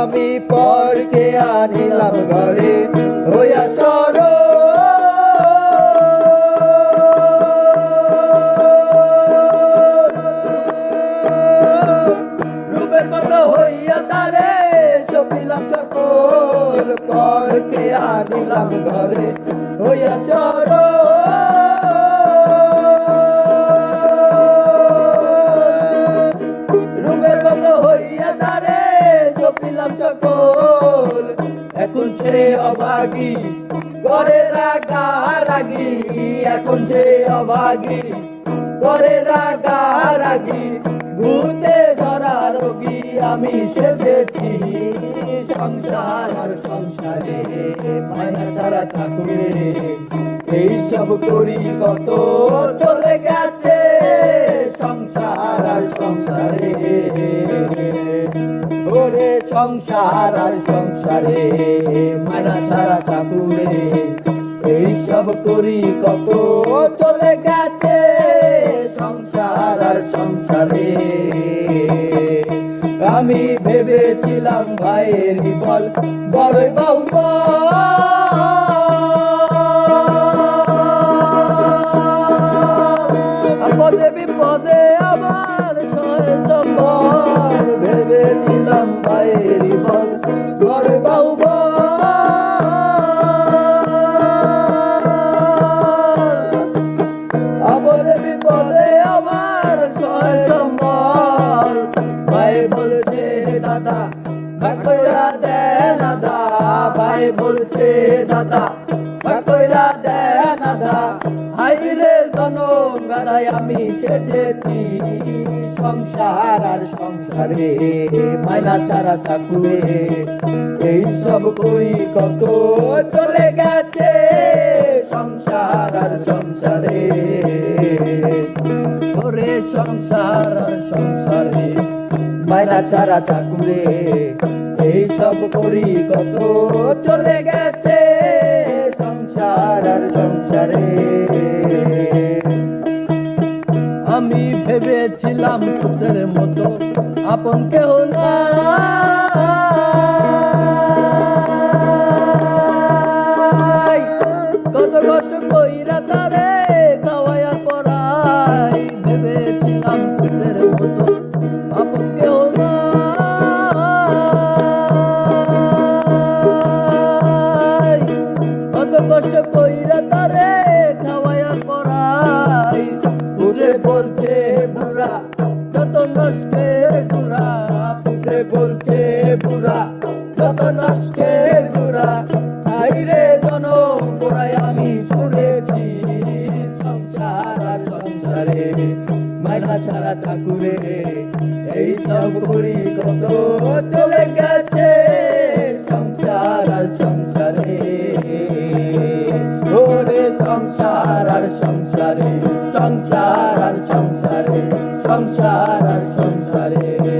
আমি পরকে আনিলাম ঘরে, হইয়া সর রূপের মতো হইয়া তারে চপিলাম সকল পরকে আনিলাম ঘরে, হইয়া চর সে অভাগী করে রাগা রাগি, এখন সে অভাগী। করে রাগা রাগি, ভূতে ধরা রোগী, আমি সেজেছি সংসার আর সংসারে। মায়না ছাড়া ঠাকুরে এই সব করি কত ওরে সংসার আর সংসারে মানা ছাড়া ঠাকুরে। এই সব করি কত চলে গেছে, সংসার আর সংসারে। আমি ভেবেছিলাম ভাইয়ের বল বড়ই বাউবা পদে বিপদে আমার ছয় সম্বল ভেবেছিলাম ভাইয়ের বল আপদে বিপদে আমার সহায় সম্বল। ভাই বলছে দাদা ভাকইরা দে দাদা ভাই বলছে দাদা গাদাই আমি সেজেছি সংসার আর সংসারে মাইনা চারা চাকুরে এই সব করি কত চলে গেছে সংসার আর সংসারে ওরে সংসার আর সংসারে মাইনা চারা চাকুরে এই সব করি কত চলে গেছে সংসার আর সংসারে। আমি ভেবেছিলাম তোদের মতো আপন কেহ না কত কষ্ট কইরা তারে খাওয়াইয়া পড়াই, ভেবেছিলাম তোদের যত নষ্টের বুড়া পুরে বলছে বুড়া। যত নষ্টের বুড়া আইরে জনম বুড়াই আমি শুনেছি, সংসার সংসারে মাইনা ছাড়া ঠাকুরে। এই সব করি কত চলে গেছে, সংসার আর সংসারে। ওরে সংসার আর সংসারে, সংসার সংসারে আর সংসার।